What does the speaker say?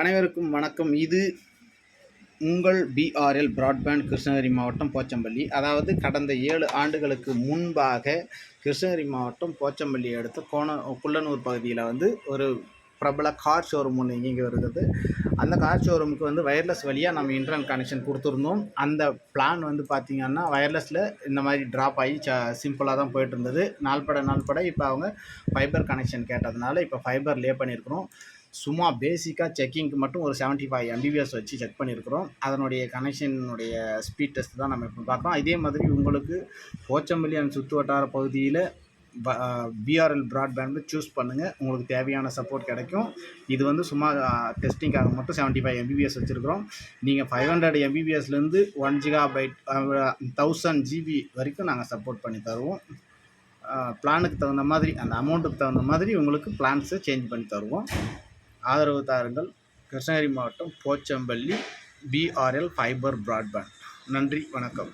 அனைவருக்கும் வணக்கம். இது உங்கள் பிஆர்எல் பிராட்பேண்ட் கிருஷ்ணகிரி மாவட்டம் போச்சம்பள்ளி. அதாவது கடந்த ஏழு ஆண்டுகளுக்கு முன்பாக கிருஷ்ணகிரி மாவட்டம் போச்சம்பள்ளி அடுத்த கோண குள்ளனூர் பகுதியில் வந்து ஒரு பிரபல கார் ஷோரூம் ஒன்று இயங்கி வருகிறது. அந்த கார் ஷோரூமுக்கு வந்து வயர்லெஸ் வழியாக நம்ம இன்டர்னல் கனெக்ஷன் கொடுத்துருந்தோம். அந்த பிளான் வந்து பார்த்திங்கன்னா வயர்லெஸில் இந்த மாதிரி ட்ராப் ஆகி ச சிம்பிளாக தான் போயிட்டு இருந்தது. நாள்பட நாள்பட இப்போ அவங்க ஃபைபர் கனெக்ஷன் கேட்டதுனால இப்போ ஃபைபர் லே பண்ணியிருக்கிறோம். சும்மா பேசிக்காக செக்கிங்க்கு மட்டும் ஒரு செவன்ட்டி ஃபைவ் எம்பிபிஎஸ் வச்சு செக் பண்ணியிருக்கிறோம். அதனுடைய கனெக்ஷனுடைய ஸ்பீட் டெஸ்ட் தான் நம்ம இப்போ பார்க்குறோம். இதே மாதிரி உங்களுக்கு போச்சம்பள்ளி அண்ட் சுற்று வட்டார பகுதியில் பிஆர்எல் ப்ராட்பேண்ட் சூஸ் பண்ணுங்கள் உங்களுக்கு தேவையான சப்போர்ட் கிடைக்கும். இது வந்து சும்மா டெஸ்டிங்காக மட்டும் செவன்ட்டி ஃபைவ் எம்பிபிஎஸ் வச்சுருக்கிறோம் நீங்கள் ஃபைவ் ஹண்ட்ரட் எம்பிபிஎஸ்லேருந்து one gigabyte thousand GB வரைக்கும் நாங்கள் சப்போர்ட் பண்ணி தருவோம். பிளானுக்கு தகுந்த மாதிரி அந்த அமௌண்ட்டுக்கு தகுந்த மாதிரி உங்களுக்கு பிளான்ஸை சேஞ்ச் பண்ணி தருவோம். ஆதரவு தாருங்கள். கிருஷ்ணகிரி மாவட்டம் போச்சம்பள்ளி பிஆர்எல் ஃபைபர் ப்ராட்பேண்ட் நன்றி வணக்கம்.